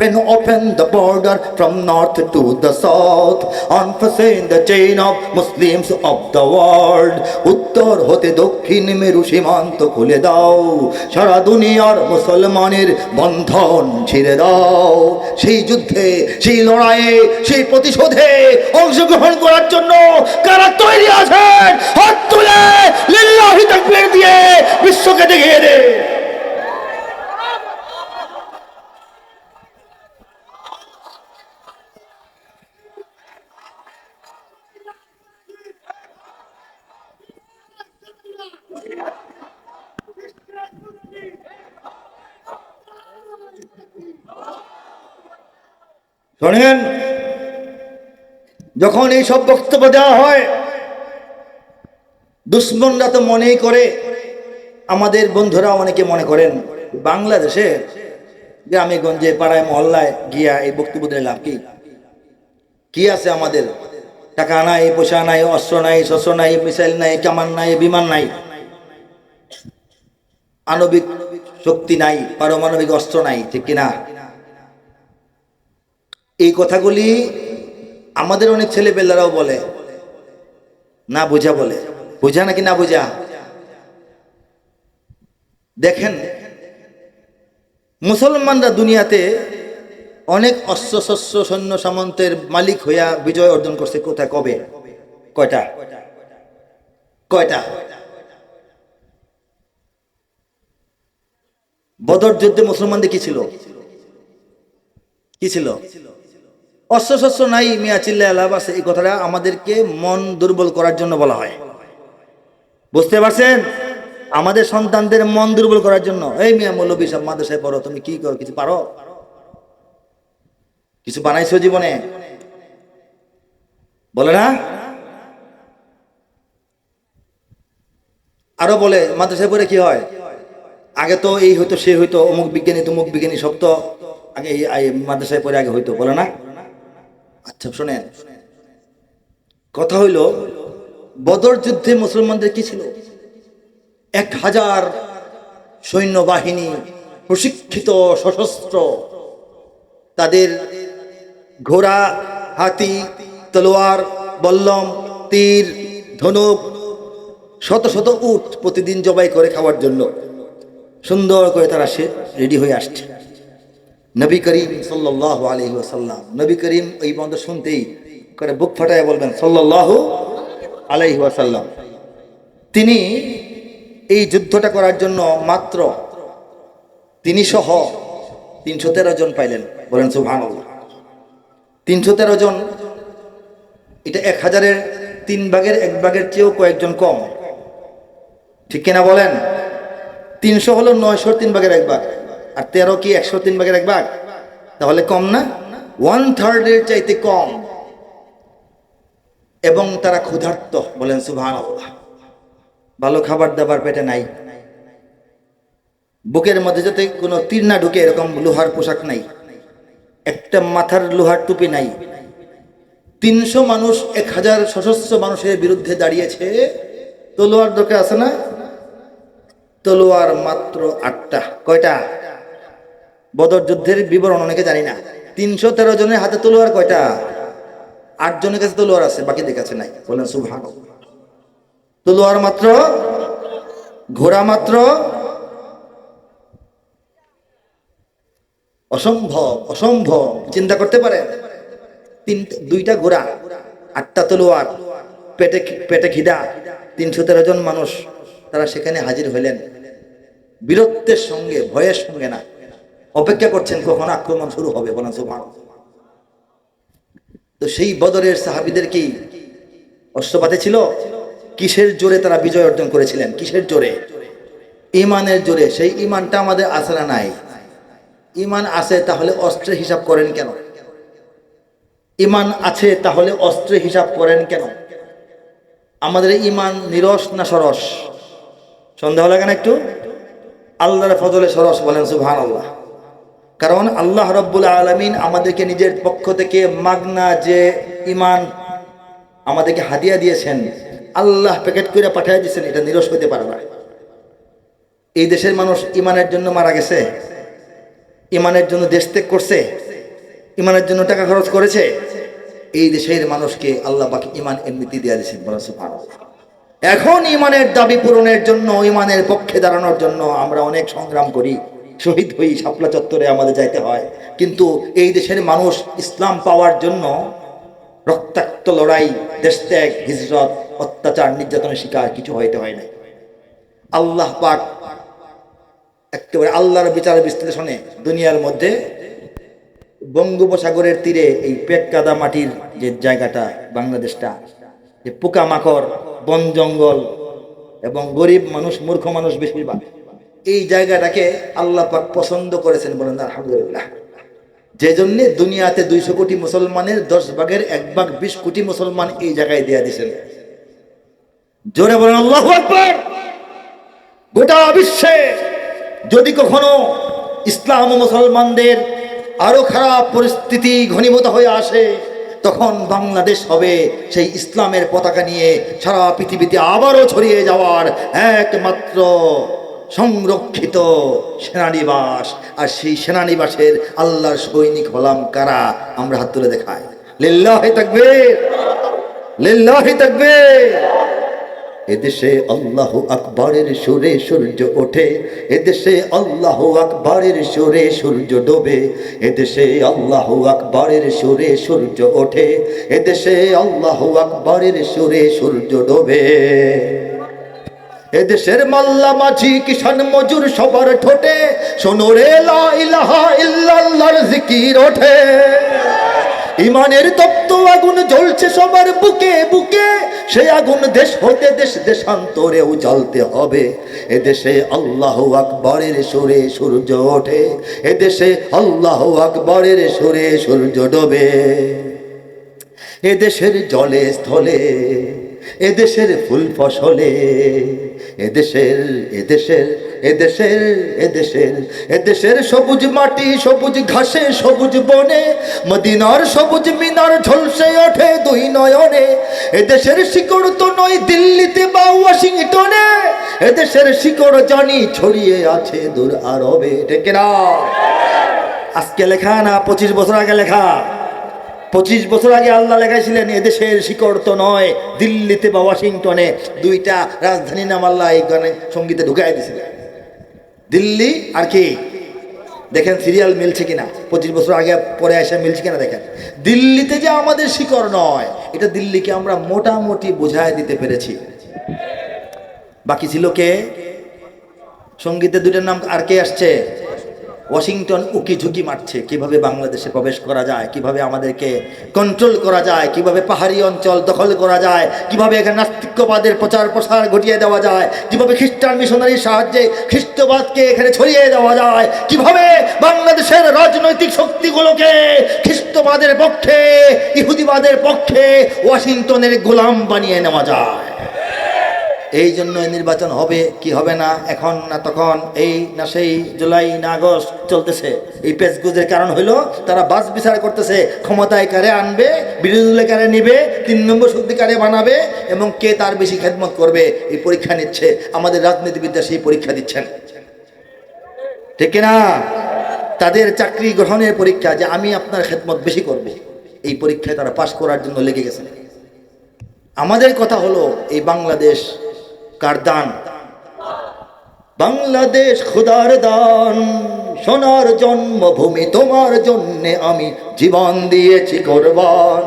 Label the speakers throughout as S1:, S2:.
S1: open, open the border from north to the south, unfasten the chain of Muslims of the world. উত্তর হতে দক্ষিণ মেরু সীমান্ত খুলে দাও সারা দুনিয়ার মুসলমানের বন্ধন ছিঁড়ে দাও সেই যুদ্ধে সেই লড়াইয়ে সেই প্রতিশোধে অংশগ্রহণ করার জন্য কারা তৈরি আছেন হাত তুলে লিল্লাহি তাকবীর দিয়ে বিশ্বকে দেখিয়ে দে শোনেন, যখন এই সব বক্তব্য দেওয়া হয়, দুশ্মনরা তো মনেই করে, আমাদের বন্ধুরা অনেকে মনে করেন, বাংলাদেশে গ্রামে গঞ্জে পাড়ায়, মহল্লায় গিয়া এই বক্তব্য দিলে লাভ কি? কি আছে আমাদের? টাকা নাই, পয়সা নাই, অস্ত্র নাই, শস্ত্র নাই, মিসাইল নাই, কামান নাই, বিমান নাই। আণবিক শক্তি নাই, পারমাণবিক অস্ত্র নাই, ঠিক কিনা? এই কথাগুলি আমাদের অনেক ছেলেপেলারাও বলে। না বোঝা বলে। বোঝা নাকি না বোঝা? দেখেন, মুসলমানরা দুনিয়াতে অনেক অস্ত্র শস্ত্র সৈন্য, সামন্তের মালিক হইয়া বিজয় অর্জন করছে কোথায়, কবে? কয়টা? কয়টা? বদর যুদ্ধে মুসলমানদের কি ছিল? কি ছিল? অস্ত্র শস্ত্র নাই, মিয়া চিল্লা লাভ আছে। এই কথাটা আমাদেরকে মন দুর্বল করার জন্য বলা হয়। বুঝতে পারছেন? আমাদের সন্তানদের মন দুর্বল করার জন্য। এই মিয়া মৌলবী সব মাদ্রাসায় পড়ো, তুমি কি করো, কিছু পারো? কিছু বানাইছো জীবনে? বলে না? আরও বলে, মাদ্রাসায় পড়ে কি হয়? আগে তো এই হইতো, সে হইতো, অমুক বিজ্ঞানী, তমুক বিজ্ঞানী সব তো আগে এই মাদ্রাসায় পড়ে আগে হইতো, বলে না? আচ্ছা শোনেন। কথা হইল, বদর যুদ্ধে মুসলমানদের কি ছিল? এক হাজার সৈন্যবাহিনী, প্রশিক্ষিত, সশস্ত্র, তাদের ঘোড়া, হাতি, তলোয়ার, বল্লম, তীর, ধনুক, শত শত উট প্রতিদিন জবাই করে খাওয়ার জন্য। সুন্দর করে তারা সে রেডি হয়ে আসছে। নবী করিম সাল্লাহ আলহি ওসাল্লাম নবী করিম এই বন্ধ শুনতেই করে বুক ফাটায় বলবেন সাল্লাহ আলহি ওয়াসাল্লাম। তিনি এই যুদ্ধটা করার জন্য মাত্র তিনি সহ তিনশো তেরো জন পাইলেন, বলেন সুভান তিনশো তেরো জন, এটা এক হাজারের তিন ভাগের এক ভাগের চেয়েও কয়েকজন কম। ঠিক কিনা বলেন? তিনশো হলো নয়শোর তিন ভাগের এক ভাগ। আর তেরো কি একশো তিন ভাগের এক ভাগ? তাহলে কম না? ওয়ান থার্ডের চাইতে কম। এবং তারা ক্ষুধার্ত, বলেন সুভান ভালো খাবার দাবার পেটে নাই। বুকের মধ্যে যাতে কোনো তীর না ঢুকে, এরকম লোহার পোশাক নাই। একটা মাথার লোহার টুপি নাই। তিনশো মানুষ, এক হাজার সশস্ত্র মানুষের বিরুদ্ধে দাঁড়িয়েছে। তলোয়ার দরকার আছে না? তলোয়ার মাত্র আটটা। কয়টা? বদর যুদ্ধের বিবরণ অনেকে জানি না। তিনশো তেরো জনের হাতে তলোয়ার কয়টা? আট জনের কাছে তলোয়ার আছে বাকিদের কাছে নাই। বলেন সুভাগ তলোয়ার মাত্র, ঘোড়া মাত্র, অসম্ভব অসম্ভব। চিন্তা করতে পারে তিন দুইটা ঘোড়া, আটটা তলোয়ার, পেটে পেটে খিদা, তিনশো তেরো জন মানুষ, তারা সেখানে হাজির হইলেন। বীরত্বের সঙ্গে, ভয়ের সঙ্গে না। অপেক্ষা করছেন কখন আক্রমণ শুরু হবে, বলেন সুমান তো সেই বদরের সাহাবিদের কি অস্ত্রপাতে ছিল? কিসের জোরে তারা বিজয় অর্জন করেছিলেন? কিসের জোরে? ইমানের জোরে। সেই ইমানটা আমাদের আছে না নাই? ইমান আছে তাহলে অস্ত্রের হিসাব করেন কেন? ইমান আছে তাহলে অস্ত্রের হিসাব করেন কেন? আমাদের ইমান নিরস না সরস? সন্দেহ লাগে না একটু? আল্লাহর ফজলে সরস, বলেন সুহান আল্লাহ কারণ আল্লাহ রব্বুল আলমিন আমাদেরকে নিজের পক্ষ থেকে মাগনা যে ইমান আমাদেরকে হাদিয়া দিয়েছেন, আল্লাহ প্যাকেট করে পাঠিয়ে দিয়েছেন, এটা নিরস হতে পারে না। এই দেশের মানুষ ইমানের জন্য মারা গেছে ইমানের জন্য দেশ ত্যাগ করছে ইমানের জন্য টাকা খরচ করেছে। এই দেশের মানুষকে আল্লাহ বাকি ইমান এমনিতে দেওয়া দিয়েছেন বলা এখন ইমানের দাবি পূরণের জন্য ইমানের পক্ষে দাঁড়ানোর জন্য আমরা অনেক সংগ্রাম করি। শহীদ হই শাপলা চত্বরে আমাদের যাইতে হয়। কিন্তু এই দেশের মানুষ ইসলাম পাওয়ার জন্য রক্তাক্ত লড়াই দেশ ত্যাগ হিজরত, অত্যাচার, নির্যাতনের শিকার কিছু হইতে হয় না আল্লাহ পাক একেবারে আল্লাহর বিচার বিশ্লেষণে দুনিয়ার মধ্যে বঙ্গোপসাগরের তীরে এই পেট কাদা মাটির যে জায়গাটা, বাংলাদেশটা, যে পোকামাকড়, বন জঙ্গল এবং গরিব মানুষ, মূর্খ মানুষ বেশিরভাগ এই জায়গাটাকে আল্লাহ পাক পছন্দ করেছেন বলেন, আলহামদুলিল্লাহ। যে জন্যে দুনিয়াতে দুইশো কোটি মুসলমানের, দশ ভাগের এক ভাগ বিশ কোটি মুসলমান এই জায়গায় দেয়া দিয়েছেন। জোরে বলেন, আল্লাহ গোটা বিশ্বে যদি কখনো ইসলাম মুসলমানদের আরও খারাপ পরিস্থিতি ঘনীভূত হয়ে আসে, তখন বাংলাদেশ হবে সেই ইসলামের পতাকা নিয়ে সারা পৃথিবীতে আবারও ছড়িয়ে যাওয়ার একমাত্র সংরক্ষিত সেনানিবাস। আর সেই সেনানিবাসের আল্লাহর সৈনিক হলাম কারা? আমরা হাত তুলে দেখাই। লিল্লাহি তাকবীর! লিল্লাহি তাকবীর! এদেশে আল্লাহ আকবরের সুরে সূর্য ওঠে। এদেশে আল্লাহ আকবরের সুরে সূর্য ডোবে। এদেশে আল্লাহ আকবরের সুরে সূর্য ওঠে। এদেশে আল্লাহ আকবরের সুরে সূর্য ডোবে। এদেশের মাল্লা মাঝি কিষান মজুর সবার ঠোঁটে ইলাহা ইল্লাল্লাহর জিকির ওঠে। ইমানের তপ্ত আগুন জ্বলছে সবার বুকে বুকে সে আগুন দেশ হতে দেশ দেশান্তরেও জ্বলতে হবে। এদেশে আল্লাহ আকবরের সুরে সূর্য ওঠে, এদেশে আল্লাহ আকবরের সুরে সূর্য ডোবে। এদেশের জলে স্থলে, এদেশের ফুল ফসলে এদেশের এদেশের এদেশের এদেশের এদেশের সবুজ মাটি, সবুজ ঘাসে, সবুজ বনে, মদিনার সবুজ মিনার ঝলসে ওঠে দুই নয়নে। এদেশের শিকড় তো নয় দিল্লিতে বা ওয়াশিংটনে। এদেশের শিকড় জানি ছড়িয়ে আছে দূর আরবে। ঠিক না আজকে লেখা না, পঁচিশ বছর আগে লেখা। পঁচিশ বছর আগে আল্লাহ লেখাইছিলেন, এদেশের শিকড় তো নয়, দিল্লিতে বা ওয়াশিংটনে দুইটা রাজধানী নাম আল্লাহ এই গানে, সঙ্গীতে ঢুকাই দিয়েছিলেন। দিল্লি আর কি? দেখেন সিরিয়াল মিলছে কিনা? পঁচিশ বছর আগে, পরে এসে মিলছে কিনা দেখেন? দিল্লিতে যে আমাদের শিকড় নয়, এটা দিল্লিকে আমরা মোটামুটি বোঝায় দিতে পেরেছি। বাকি ছিল কে? সঙ্গীতের দুইটার নাম আর কে আসছে? ওয়াশিংটন উকি ঝুঁকি মারছে। কীভাবে বাংলাদেশে প্রবেশ করা যায়? কীভাবে আমাদেরকে কন্ট্রোল করা যায়? কীভাবে পাহাড়ি অঞ্চল দখল করা যায়? কীভাবে এখানে নাস্তিক্যবাদের প্রচার প্রসার ঘটিয়ে দেওয়া যায়? কীভাবে খ্রিস্টান মিশনারির সাহায্যে খ্রিস্টবাদকে এখানে ছড়িয়ে দেওয়া যায়? কীভাবে বাংলাদেশের রাজনৈতিক শক্তিগুলোকে খ্রিস্টবাদের পক্ষে, ইহুদিবাদের পক্ষে ওয়াশিংটনের গোলাম বানিয়ে নেওয়া যায়? এই জন্য নির্বাচন হবে, কি হবে না, এখন না তখন, এই না সেই, জুলাই না আগস্ট চলতেছে। এই পেজগুজের কারণ হইল, তারা বাস বিচার করতেছে, ক্ষমতায় কারে আনবে, বিরোধী দলে কারে নিবে, তিন নম্বর শক্তি কারে বানাবে, এবং কে তার বেশি খেদমত করবে, এই পরীক্ষা নিচ্ছে। আমাদের রাজনীতিবিদ্যা সেই পরীক্ষা দিচ্ছেন। ঠিক না তাদের চাকরি গ্রহণের পরীক্ষা যে আমি আপনার খেদমত বেশি করব, এই পরীক্ষায় তারা পাশ করার জন্য লেগে গেছেন। আমাদের কথা হলো, এই বাংলাদেশ কার দান বাংলাদেশ খুদার দান, সোনার জন্মভূমি তোমার জন্যে আমি জীবন দিয়েছি কোরবান।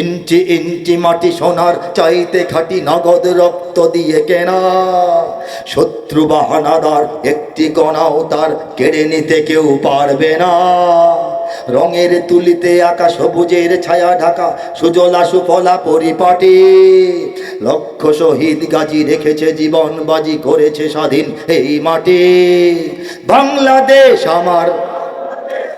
S1: ইঞ্চি ইঞ্চি মাটি সোনার চাইতে খাটি নগদ রক্ত দিয়ে কেনা। শত্রু বাহানাদার একটি কণাও তার কেড়ে নিতে কেউ পারবে না। রঙের তুলিতে আঁকা সবুজের ছায়া ঢাকা, সুজলা সুফলা পরিপাটি। লক্ষ শহীদ গাজী রেখেছে জীবন, বাজি করেছে স্বাধীন এই মাটি। বাংলাদেশ আমার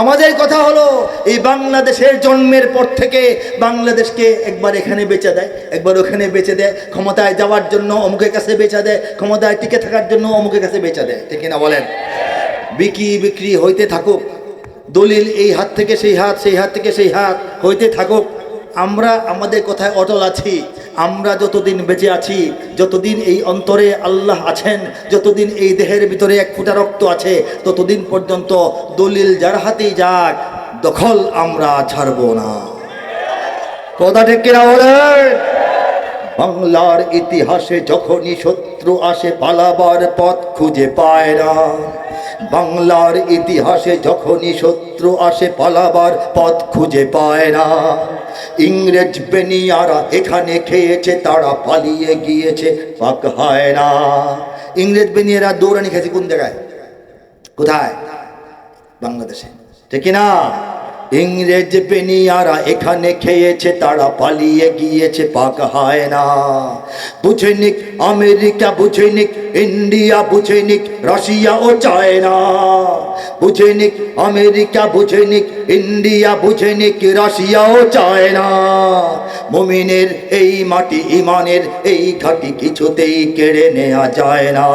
S1: আমাদের কথা হলো, এই বাংলাদেশের জন্মের পর থেকে বাংলাদেশকে একবার এখানে বেঁচে দেয়, একবার ওখানে বেঁচে দেয়, ক্ষমতায় যাওয়ার জন্য অমুকের কাছে বেচা দেয়, ক্ষমতায় টিকে থাকার জন্য অমুকের কাছে বেচা দেয়। ঠিক না বলেন? বিক্রি বিক্রি হইতে থাকুক, দলিল এই হাত থেকে সেই হাত সেই হাত থেকে সেই হাত হইতে থাকুক, আমরা আমাদের কথায় অটল আছি। আমরা যতদিন বেঁচে আছি, যতদিন এই অন্তরে আল্লাহ আছেন, যতদিন এই দেহের ভিতরে এক ফুটা রক্ত আছে, ততদিন পর্যন্ত দলিল যার হাতেই যাক, দখল আমরা ছাড়ব না। কথা ঠিক কিনা বাংলার ইতিহাসে যখনই শত্রু আসে, পালাবার পথ খুঁজে পায় না। বাংলার ইতিহাসে যখনই শত্রু আসে পালাবার পথ খুঁজে পায় না। ইংরেজ বেনিয়ারা এখানে খেয়েছে, তারা পালিয়ে গিয়েছে, পাক হয় না। ইংরেজ বেনিয়ারা দৌড়ানি খেয়েছে কোন জায়গায়? কোথায়? বাংলাদেশে। ঠিক না ইংরেজ পেনিয়ারা এখানে খেয়েছে, তারা পালিয়ে গিয়েছে, পাক হয় না। বুঝে নিক আমেরিকা, বুঝে নিক ইন্ডিয়া, বুঝে নিক রাশিয়া ও চায়না। বুঝে নিক আমেরিকা, বুঝে নিক ইন্ডিয়া, বুঝে নিক রাশিয়া ও চায়না। মুমিনের এই মাটি ইমানের এই ঘাটি কিছুতেই কেড়ে নেওয়া যায় না।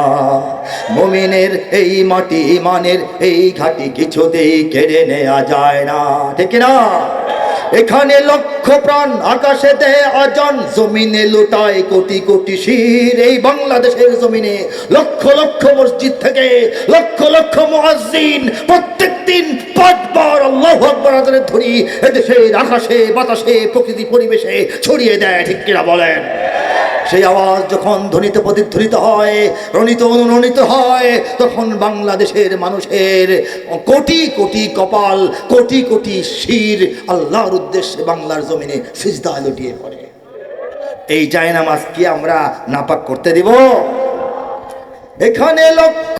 S1: মুমিনের এই মাটি ইমানের এই ঘাটি কিছুতেই কেড়ে নেওয়া যায় না। ঠিক না এখানে লক্ষ প্রাণ আকাশে দেহে অজন জমিনে লুটায় কোটি কোটি শির। এই বাংলাদেশের জমিনে লক্ষ লক্ষ মসজিদ থেকে লক্ষ লক্ষ মুয়াজ্জিন প্রত্যেক দিন পাঁচবার ধরি এদেশের আকাশে, বাতাসে, প্রকৃতি পরিবেশে ছড়িয়ে দেয়, ঠিক কিনা বলেন? সেই আওয়াজ যখন ধ্বনিত প্রতিধ্বনিত হয়, রণিত অনুরণিত হয়, তখন বাংলাদেশের মানুষের কোটি কোটি কপাল, কোটি কোটি শির আল্লাহর উদ্দেশ্যে বাংলার জমিনে সিজদা লুটিয়ে পড়ে। এই জায়নামাজ কি আমরা নাপাক করতে দিব। এখানে লক্ষ